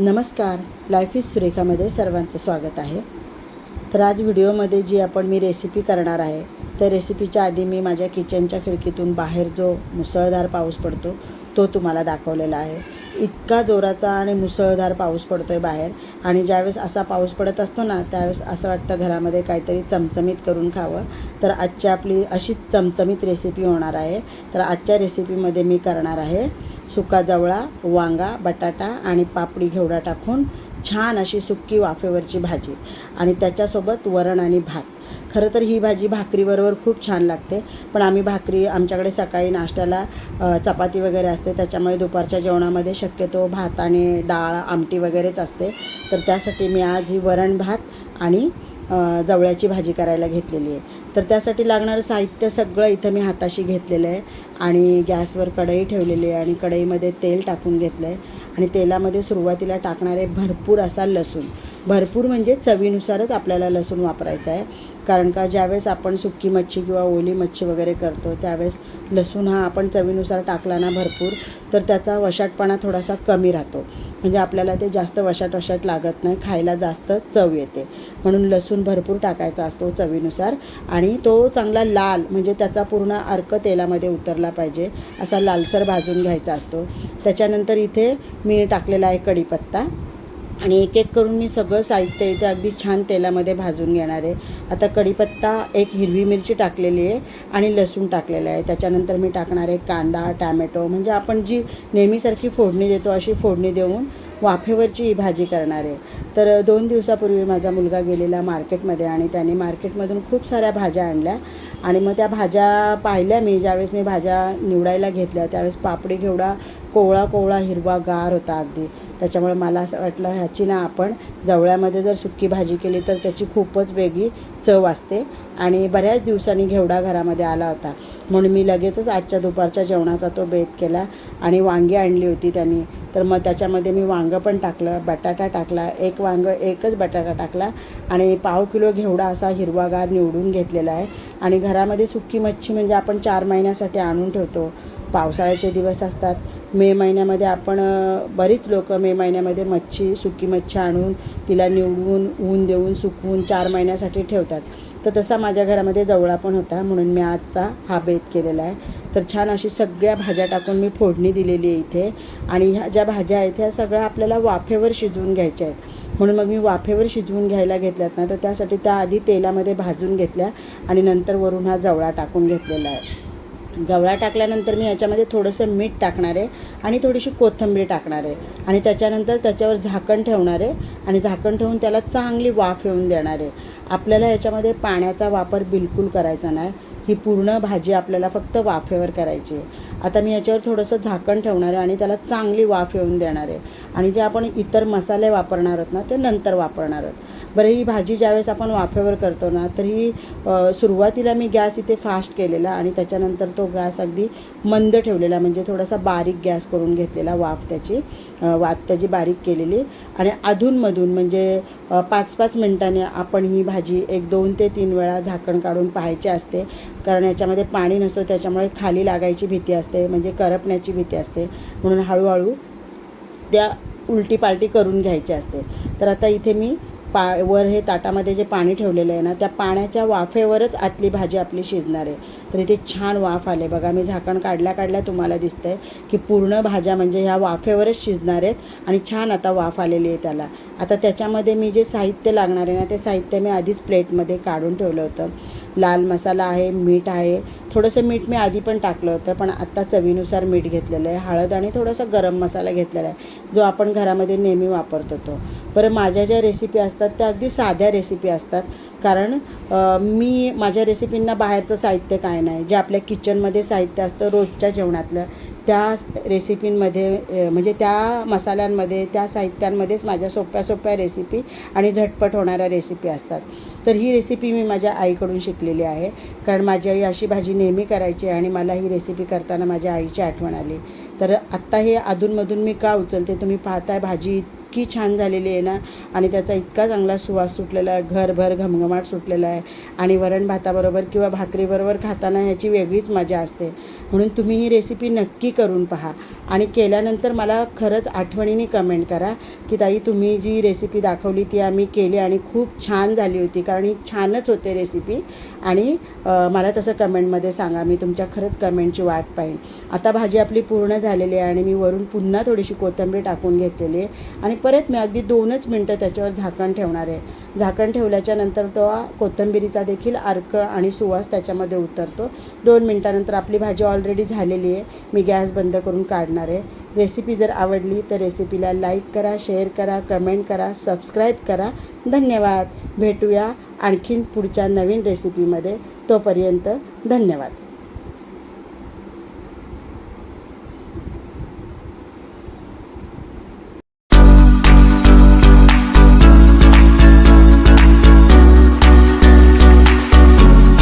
नमस्कार. Life is सुरेखामध्ये सर्वांचं स्वागत आहे. तर आज व्हिडिओमध्ये जी आपण मी रेसिपी करणार आहे त्या रेसिपीच्या आधी मी माझ्या किचनच्या खिडकीतून बाहेर जो मुसळधार पाऊस पडतो तो तुम्हाला दाखवलेला आहे. इतका जोराचा आणि मुसळधार पाऊस पडतो आहे बाहेर. आणि ज्यावेळेस असा पाऊस पडत असतो ना त्यावेळेस असं वाटतं घरामध्ये काहीतरी चमचमीत करून खावं. तर आजची आपली अशीच चमचमीत रेसिपी होणार आहे. तर आजच्या रेसिपीमध्ये मी करणार आहे सुका जवळा वांगा बटाटा आणि पापडी घेवडा टाकून छान अशी सुक्की वाफेवरची भाजी. आणि त्याच्यासोबत वरण आणि भात. खरं तर ही भाजी भाकरीबरोबर खूप छान लागते. पण आम्ही भाकरी आमच्याकडे सकाळी नाश्त्याला चपाती वगैरे असते. त्याच्यामुळे दुपारच्या जेवणामध्ये शक्यतो भात आणि डाळ आमटी वगैरेच असते. तर त्यासाठी मी आज ही वरण भात आणि जवळ्याची भाजी करायला घेतलेली आहे. तर त्यासाठी लागणारं साहित्य सगळं इथं मी हाताशी घेतलेलं आहे आणि गॅसवर कढई ठेवलेली आहे आणि कढईमध्ये तेल टाकून घेतलं आहे आणि तेलामध्ये सुरुवातीला टाकणारे भरपूर असा लसूण. भरपूर म्हणजे चवीनुसारच आपल्याला लसूण वापरायचा आहे. कारण का ज्यावेळेस आपण सुकी मच्छी किंवा ओली मच्छी वगैरे करतो त्यावेळेस लसूण हा आपण चवीनुसार टाकला ना भरपूर तर त्याचा वशाटपणा थोडासा कमी राहतो. म्हणजे आपल्याला ते जास्त वशाट वशाट लागत नाही खायला जास्त चव येते. म्हणून लसूण भरपूर टाकायचा असतो चवीनुसार आणि तो चांगला लाल म्हणजे त्याचा पूर्ण अर्क तेलामध्ये उतरला पाहिजे असा लालसर भाजून घ्यायचा असतो. त्याच्यानंतर इथे मी टाकलेला आहे कढीपत्ता. आणि एक एक करून मी सगळं साहित्य इथे अगदी छान तेलामध्ये भाजून घेणार आहे. आता कढीपत्ता एक हिरवी मिरची टाकलेली आहे आणि लसूण टाकलेलं आहे. त्याच्यानंतर मी टाकणार आहे कांदा टॅमॅटो. म्हणजे आपण जी नेहमीसारखी फोडणी देतो अशी फोडणी देऊन वाफेवरची ही भाजी करणार आहे. तर दोन दिवसापूर्वी माझा मुलगा गेलेला मार्केटमध्ये आणि त्याने मार्केटमधून खूप साऱ्या भाज्या आणल्या. आणि मग त्या भाज्या पाहिल्या मी. ज्यावेळेस मी भाज्या निवडायला घेतल्या त्यावेळेस पापडी घेवडा कोवळा कोवळा हिरवा गार होता अगदी. त्याच्यामुळे मला असं वाटलं ह्याची ना आपण जवळ्यामध्ये जर सुक्की भाजी केली तर त्याची खूपच वेगळी चव असते. आणि बऱ्याच दिवसांनी घेवडा घरामध्ये आला होता. म्हणून मी लगेचच आजच्या दुपारच्या जेवणाचा तो बेत केला आणि वांगी आणली होती त्यांनी. तर मग त्याच्यामध्ये मी वांगं पण टाकलं बटाटा टाकला एक वांगं एकच बटाटा टाकला आणि पाव किलो घेवडा असा हिरवागार निवडून घेतलेला आहे. आणि घरामध्ये सुक्की मच्छी म्हणजे आपण चार महिन्यासाठी आणून ठेवतो. पावसाळ्याचे दिवस असतात. मे महिन्यामध्ये आपण बरीच लोक मे महिन्यामध्ये मच्छी सुकी मच्छी आणून तिला निवडून ऊन देऊन सुकवून चार महिन्यासाठी ठेवतात. तर तसा माझ्या घरामध्ये जवळा पण होता म्हणून मी आजचा हा बेत केलेला आहे. तर छान अशी सगळ्या भाज्या टाकून मी फोडणी दिलेली आहे इथे. आणि ह्या ज्या भाज्या आहेत ह्या सगळ्या आपल्याला वाफेवर शिजवून घ्यायच्या आहेत. म्हणून मग मी वाफेवर शिजवून घ्यायला घेतल्यात ना तर त्यासाठी त्या आधी तेलामध्ये भाजून घेतल्या आणि नंतर वरून हा जवळा टाकून घेतलेला आहे. जवळा टाकल्यानंतर मी याच्यामध्ये थोडंसं मीठ टाकणार आहे आणि थोडीशी कोथिंबीर टाकणार आहे. आणि त्याच्यानंतर त्याच्यावर झाकण ठेवणार आहे आणि झाकण ठेवून त्याला चांगली वाफ येऊन देणार आहे. आपल्याला याच्यामध्ये पाण्याचा वापर बिलकुल करायचा नाही. ही पूर्ण भाजी आपल्याला फक्त वाफेवर करायची आहे. आता मी याच्यावर थोडंसं झाकण ठेवणार आहे आणि त्याला चांगली वाफ येऊन देणार आहे. आणि जे आपण इतर मसाले वापरणार आहोत ना ते नंतर वापरणार आहोत. बरं ही भाजी ज्यावेळेस आपण वाफेवर करतो ना तर ही सुरुवातीला मी गॅस इथे फास्ट केलेला आणि त्याच्यानंतर तो गॅस अगदी मंद ठेवलेला म्हणजे थोडासा बारीक गॅस करून घेतलेला वाफ त्याची वाफ त्याची बारीक केलेली. आणि अधूनमधून म्हणजे पाच पाच मिनटाने आपण ही भाजी एक दोन ते तीन वेळा झाकण काढून पाहायची असते. कारण याच्यामध्ये पाणी नसतं त्याच्यामुळे खाली लागायची भीती असते म्हणजे करपण्याची भीती असते. म्हणून हळूहळू त्या उलटी पालटी करून घ्यायची असते. तर आता इथे मी पा वर हे ताटामध्ये जे पाणी ठेवलेलं आहे ना त्या पाण्याच्या वाफेवरच आतली भाजी आपली शिजणार आहे. तर इथे छान वाफ आले. बघा मी झाकण काढल्या काढल्या तुम्हाला दिसतंय की पूर्ण भाज्या म्हणजे ह्या वाफेवरच शिजणार आहेत आणि छान आता वाफ आलेली आहे त्याला. आता त्याच्यामध्ये मी जे साहित्य लागणार आहे ना ते साहित्य मी आधीच प्लेटमध्ये काढून ठेवलं होतं. लाल मसाला आहे मीठ आहे थोडंसं मीठ मी आधी पण टाकलं होतं पण आत्ता चवीनुसार मीठ घेतलेलं आहे. हळद आणि थोडासा गरम मसाला घेतलेला आहे जो आपण घरामध्ये नेहमी वापरतो होतो बरं माझ्या ज्या रेसिपी असतात त्या अगदी साध्या रेसिपी असतात. कारण मी माझ्या रेसिपींना बाहेरचं साहित्य काय नाही. जे आपल्या किचनमध्ये साहित्य असतं रोजच्या जेवणातलं त्या रेसिपींमध्ये म्हणजे त्या मसाल्यांमध्ये त्या साहित्यांमध्येच माझ्या सोप्या सोप्या रेसिपी आणि झटपट होणाऱ्या रेसिपी असतात. तर ही रेसिपी मी माझ्या आईकडून शिकलेली आहे. कारण माझी आई अशी भाजी नेहमी करायची आणि मला ही रेसिपी करताना माझ्या आईची आठवण आली. तर आत्ता हे अधूनमधून मी का उचलते? तुम्ही पाहताय भाजी इतकी छान झालेली आहे ना. आणि त्याचा इतका चांगला सुवास सुटलेला आहे. घरभर घमघमाट सुटलेला आहे. आणि वरण भाताबरोबर किंवा भाकरीबरोबर खाताना ह्याची वेगळीच मजा असते. म्हणून तुम्ही ही रेसिपी नक्की करून पहा. आणि केल्यानंतर मला खरंच आठवणीने कमेंट करा की ताई तुम्ही जी रेसिपी दाखवली ती आम्ही केली आणि खूप छान झाली होती. कारण ही छानच होते रेसिपी आणि मला तसं कमेंटमध्ये सांगा. मी तुमच्या खरंच कमेंटची वाट पाहीन. आता भाजी आपली पूर्ण झालेली आहे आणि मी वरून पुन्हा थोडीशी कोथिंबीर टाकून घेतलेली आहे. आणि परत मी अगदी दोनच मिनटं त्याच्यावर झाकण ठेवणार आहे. झाकण ठेवल्याच्या नंतर तो कोथंबिरीचा देखील अर्क आणि सुवास त्याच्यामध्ये उतरतो. दोन मिनटानंतर आपली भाजी ऑलरेडी झालेली आहे. मी गॅस बंद करून काढणार आहे. रेसिपी जर आवडली तर रेसिपीला लाईक करा शेअर करा कमेंट करा सबस्क्राईब करा. धन्यवाद. भेटूया आणखीन पुढच्या नवीन रेसिपीमध्ये तोपर्यंत धन्यवाद.